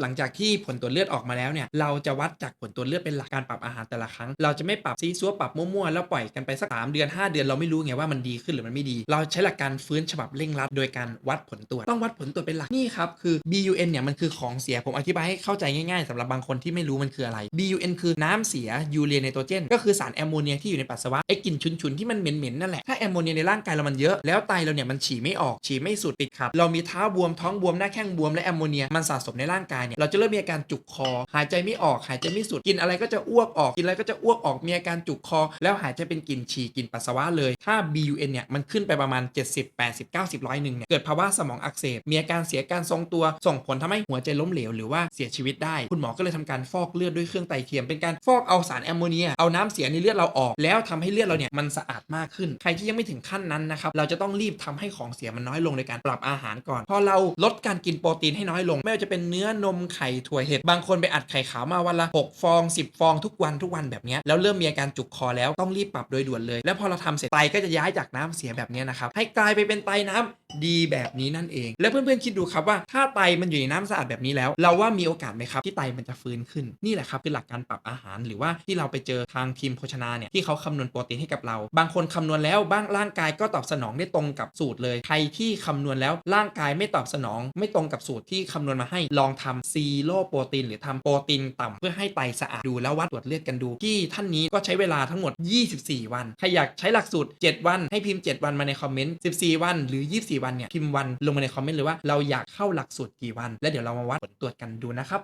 หลังจากที่ผลตรวจเลือดออกมาแล้วเนี่ยเราจะวัดจากผลตรวจเลือดเป็นหลักการปรับอาหารแต่ละครั้ง เราจะไม่ปรับซีซัวปรับมั่วๆแล้วปล่อยกันไปสักสามเดือน5 เดือนเราไม่รู้ไงว่ามันดีขึ้นหรือมันไม่ดี เราใช้หลักการฟื้นฉบับเร่งรัดโดยการวัดผลตรวจต้องวัดผลตรวจเป็นหลักนี่ครับคือ BUN เนี่ยมันคือของเสียผมอธิบายให้เข้าใจง่ายๆสำหรับบางคนที่ไม่รู้มันคืออะไร BUN คือน้ำเสียยูเรียไนโตรเจน ก็คือสารแอมโมเนียที่อยู่ในปัสสาวะไอ้กลิ่นฉุนๆที่มันเหม็นๆนั่นแหละถ้าแอมโมเนียในร่างกายเรามันเยอะแล้วไตเราเนี่ยมันฉี่ไม่ออกฉี่ไม่สุดติดขัดเรามีเท้าบวมท้องบวมหน้าแข้งบวมและแอมโมเนียมันสะสมในร่างกายเนี่ยเราจะเริ่มมีอาการจุกคอ หายใจไม่ออกหายใจไม่สุดกินอะไรก็จะอ้วกออกกินอะไรก็จะอ้วกออกมีอาการจุกคอ แล้วหายใจเป็นกลิ่นฉี่กลิ่นปัสสาวะเลยถ้า BUN เนี่ยมันขึ้นไปประมาณ 70 80 90ร้อยหนึ่งเนี่ยเกิดภาวะสมองอักเสบมีอาการเสียการทรงตัว ส่งผลทำให้หัวใจล้มเหลวหรือว่าเสียชีวิตได้คุณหมอก็เลยทำการฟอกเลือดด้วยเครื่องไตเทียมเป็นการฟอกเอาสารแอมโมเนียเอาน้ำเสียในเลือดเราออก แล้วทำให้เลือดเราเนี่ยมันสะอาดมากขึ้น ใครที่ยังไม่ถึงขั้นนั้นนะครับเราจะต้องรีบทำให้ของเสียมันน้อยลงโดยการปรับอาหารก่อน พอเราลดการกินโปรตีนให้น้อยลง ไม่ว่าจะเป็นเนื้อนมไข่ถั่วเห็ดบางคนไปอัดไข่ขาวมาวันละ6ฟอง 10 ฟองทุกวันทุกวันแบบนี้แล้วเริ่มมีอาการจุกคอแล้วต้องรีบปรับโดยด่วนเลย แล้วพอเราทำเสร็จไตก็จะย้ายจากน้ำเสียแบบนี้นะครับให้กลายไปเป็นไตน้ำดีแบบนี้นั่นเอง แล้วเพื่อนๆคิดดูครับว่าถ้าไตมันอยู่ในน้ำสะอาดแบบนี้แล้ว เราว่ามีโอกาสไหมครับที่ไตมันจะฟื้นขึ้นนี่แหละครับคือหลักการปรับอาหารหรือว่าที่เราไปเจอทางทีมโภชนาเนี่ยที่เขาคำนวณโปรตีนให้กับเรา บางคนคำนวณแล้วบ้างร่างกายก็ตอบสนองได้ตรงกับสูตรเลย ใครที่คำนวณแล้วร่างกายไม่ตอบสนอง ไม่ตรงกับสูตรที่คำนวณมาให้ลองทำซีโร่โปรตีนหรือทำโปรตีนต่ำเพื่อให้ไตสะอาดดูแล้ววัดตรวจเลือดกันดูที่ท่านนี้ก็ใช้เวลาทั้งหมด 24 วัน ใครอยากใช้หลักสูตร 7 วันให้พิมพ์ 7 วันมาในคอมเมนต์ 14 วัน หรือ 24 วันเนี่ยพิมพ์วันลงมาในคอมเมนต์เลยว่าเราอยากเข้าหลักสูตรกี่วัน แล้วเดี๋ยวเรามาวัดผลตรวจกันดูนะครับ